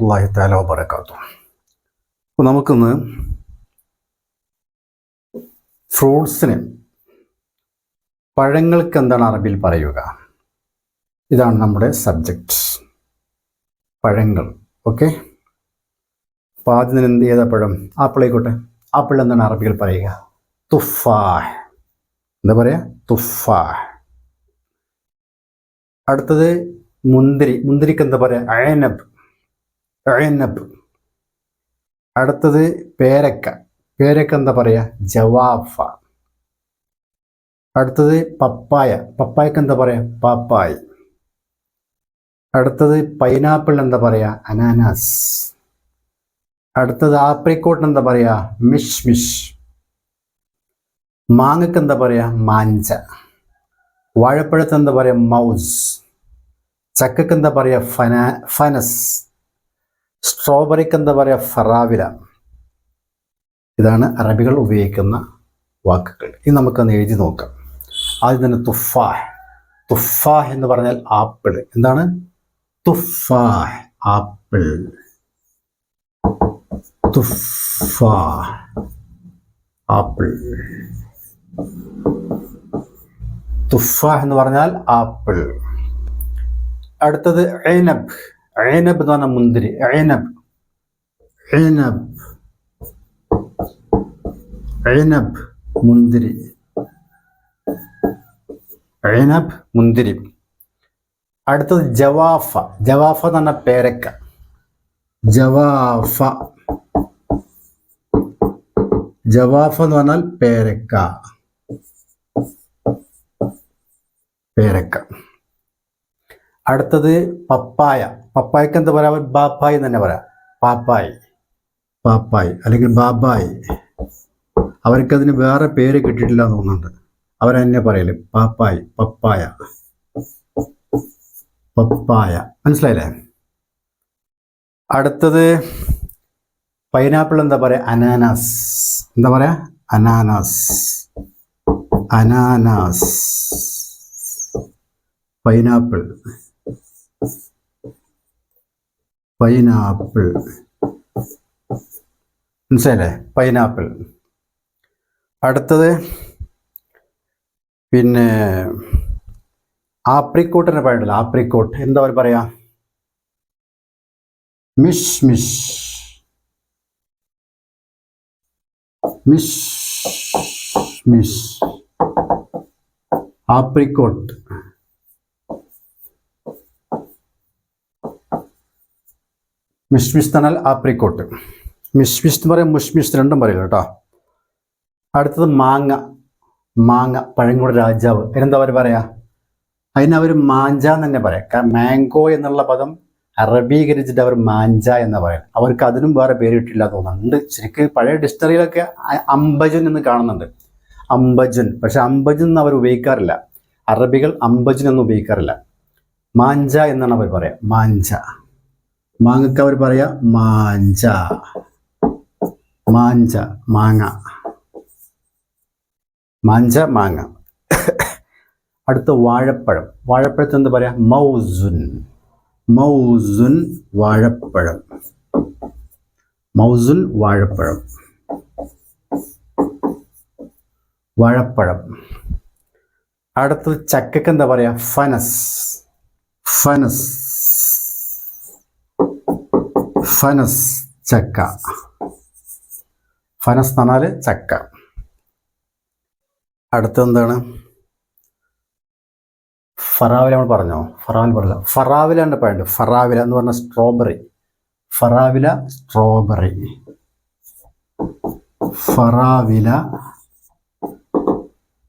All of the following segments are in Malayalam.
വറഹമത്തല്ലാഹി താല വബർക്കാത്തു അപ്പോൾ നമുക്കിന്ന് ഫ്രൂട്ട്സിന് പഴങ്ങൾക്ക് എന്താണ് അറബിയിൽ പറയുക? ഇതാണ് നമ്മുടെ സബ്ജക്ട്സ് പഴങ്ങൾ. ഓക്കെ? അപ്പോൾ ആദ്യം എന്ത് ചെയ്ത പഴം? ആപ്പിൾ ആയിക്കോട്ടെ. ആപ്പിൾ എന്താണ് അറബിയിൽ പറയുക? തുഫാഹ്. എന്താ പറയുക തുഫാഹ്. അടുത്തത് മുന്തിരി. മുന്തിരിക്ക് എന്താ പറയുക അയനബ്. അയനബ് അടുത്തത് പേരക്ക. പേരക്ക എന്താ പറയുക ജവാഫ. അടുത്തത് പപ്പായ. പപ്പായക്ക് എന്താ പറയുക പാപ്പായ്. അടുത്തത് പൈനാപ്പിൾ എന്താ പറയുക അനാനാസ്. അടുത്തത് ആപ്രിക്കോട്ട് എന്താ പറയുക മിഷ് മിഷ്. മാങ്ങക്ക് എന്താ പറയുക മാഞ്ച. വാഴപ്പഴത്ത് എന്താ പറയുക മൗസ്. ചക്കക്ക് എന്താ പറയുക ഫന ഫനസ്. സ്ട്രോബെറിക്ക് എന്താ പറയുക ഫറാവില. ഇതാണ് അറബികൾ ഉപയോഗിക്കുന്ന വാക്കുകൾ. ഇത് നമുക്കൊന്ന് എഴുതി നോക്കാം. ആദ്യം തന്നെ തുഫാഹ്. തുഫാഹ് എന്ന് പറഞ്ഞാൽ ആപ്പിൾ എന്താണ്? തുഫാഹ്. ആപ്പിൾ. തുഫാഹ്. ആപ്പിൾ. തുഫാഹ് എന്ന് പറഞ്ഞാൽ ആപ്പിൾ. അടുത്തത് ഐനബ് ഐനബ് എന്ന് പറഞ്ഞാൽ മുന്തിരി. ഐനബ്. ഐനബ്. ഐനബ് മുന്തിരി. ഐനബ് മുന്തിരി. അടുത്തത് ജവാഫ. ജവാഫ എന്ന് പറഞ്ഞാൽ പേരക്ക. ജവാഫ. ജവാഫ എന്ന് പറഞ്ഞാൽ പേരക്ക. പേരക്ക. അടുത്തത് പപ്പായ. പപ്പായക്ക് എന്താ പറയാ? ബാപ്പായി തന്നെ പറയാം. പാപ്പായി. പാപ്പായി. അല്ലെങ്കിൽ ബാബായി. അവർക്കതിന് വേറെ പേര് കിട്ടിയിട്ടില്ല എന്ന് തോന്നുന്നുണ്ട്. അവരെന്നെ പറയൽ. പാപ്പായി. പപ്പായ. പപ്പായ. മനസ്സിലായില്ലേ? അടുത്തത് പൈനാപ്പിൾ എന്താ പറയാ? അനാനാസ്. എന്താ പറയാ? അനാനാസ്. അനാനാസ്. പൈനാപ്പിൾ. പൈനാപ്പിൾ. മനസ്സിലല്ലേ പൈനാപ്പിൾ. അടുത്തത് പിന്നെ ആപ്രിക്കോട്ടിനെ പറയുണ്ടല്ലോ. ആപ്രിക്കോട്ട്. എന്താ പറയുക പറയാ? മിഷ് മിഷ് മിഷ് മിഷ് ആപ്രിക്കോട്ട്. മിഷ്മിഷ് തണൽ ആപ്രിക്കോട്ട്. മിഷ്മിഷ് എന്ന് പറയാം മുഷ്മിഷ് രണ്ടും പറയില്ല കേട്ടോ. അടുത്തത് മാങ്ങ. മാങ്ങ പഴങ്ങളുടെ രാജാവ്. അതിനെന്താ അവർ പറയാ? അതിനവർ മാഞ്ച എന്ന് തന്നെ പറയാം. കാരണം മാംഗോ എന്നുള്ള പദം അറബീകരിച്ചിട്ട് അവർ മാഞ്ച എന്ന് പറയാം. അവർക്ക് അതിനും വേറെ പേര് കിട്ടില്ല തോന്നുന്നുണ്ട് ശരിക്കും പഴയ ഡിക്ഷണറിയിലൊക്കെ അംബജുൻ എന്ന് കാണുന്നുണ്ട്. അംബജുൻ. പക്ഷെ അംബജുൻ എന്ന് അവർ ഉപയോഗിക്കാറില്ല. അറബികൾ അംബജുൻ എന്ന് ഉപയോഗിക്കാറില്ല. മാഞ്ച എന്നാണ് അവർ പറയാം. മാഞ്ച. മാങ്ങക്ക് അവർ പറയാ മാഞ്ച. മാഞ്ച മാങ്ങ. മാഞ്ച മാങ്ങ. അടുത്ത വാഴപ്പഴം. വാഴപ്പഴത്തിന് എന്താ പറയാ? മൗസുൻ. മൗസുൻ വാഴപ്പഴം. മൗസുൻ വാഴപ്പഴം. വാഴപ്പഴം. അടുത്തത് ചക്കക്ക് എന്താ പറയാ? ഫനസ്. ഫനസ്. ഫനസ് ചക്ക. ഫനസ് എന്ന് പറഞ്ഞാൽ ചക്ക. അടുത്തെന്താണ് ഫറാവില നമ്മൾ പറഞ്ഞോ? ഫറാവില പറഞ്ഞില്ല. ഫറാവില എന്റെ പഴണ്ട് ഫറാവില എന്ന് പറഞ്ഞ സ്ട്രോബെറി ഫറാവില സ്ട്രോബെറി ഫറാവില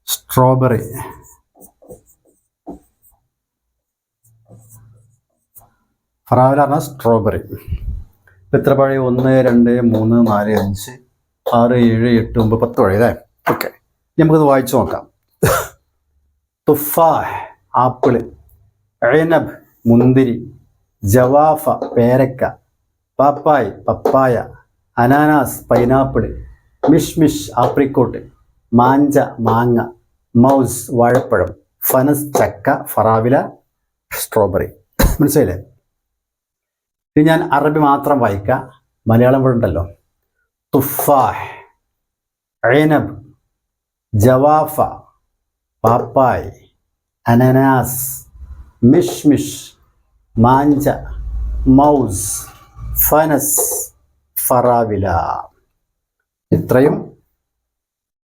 സ്ട്രോബെറി ഫറാവില പറഞ്ഞാൽ സ്ട്രോബെറി ഇപ്പം ഒന്ന് രണ്ട് മൂന്ന് നാല് അഞ്ച് ആറ് ഏഴ് എട്ട് ഒമ്പത് പത്ത് പഴയ അല്ലേ? ഓക്കെ നമുക്കത് വായിച്ചു നോക്കാം. തുഫാഹ് ആപ്പിൾ എഴനബ് മുന്തിരി ജവാഫ പേരക്ക പാപ്പായ് പപ്പായ അനാനാസ് പൈനാപ്പിൾ മിഷ്മിഷ് ആപ്രിക്കോട്ട് മാഞ്ച മാങ്ങ മൗസ് വാഴപ്പഴം ഫനസ് ചക്ക ഫറാവില സ്ട്രോബെറി. മനസ്സിലായില്ലേ? ഇനി ഞാൻ അറബി മാത്രം വായിക്കാം. മലയാളം ഇവിടെ ഉണ്ടല്ലോ. തുഫാഹ് ഐനബ് ജവാഫ പാപ്പായ് അനനാസ് മിഷ്മിഷ് മാഞ്ച മൗസ് ഫനസ് ഫറാവില. ഇത്രയും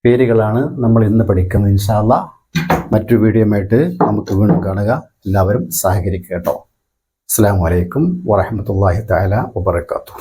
പേരുകളാണ് നമ്മൾ ഇന്ന് പഠിക്കുന്നത് ഇൻഷാല്ല മറ്റൊരു വീഡിയോയുമായിട്ട് നമുക്ക് വീണ്ടും കാണുക. എല്ലാവരും സഹകരിക്കുക കേട്ടോ. അസ്സാം വലൈക്കും വാഹമത്തല്ലാഹി താല വബർക്കാത്തു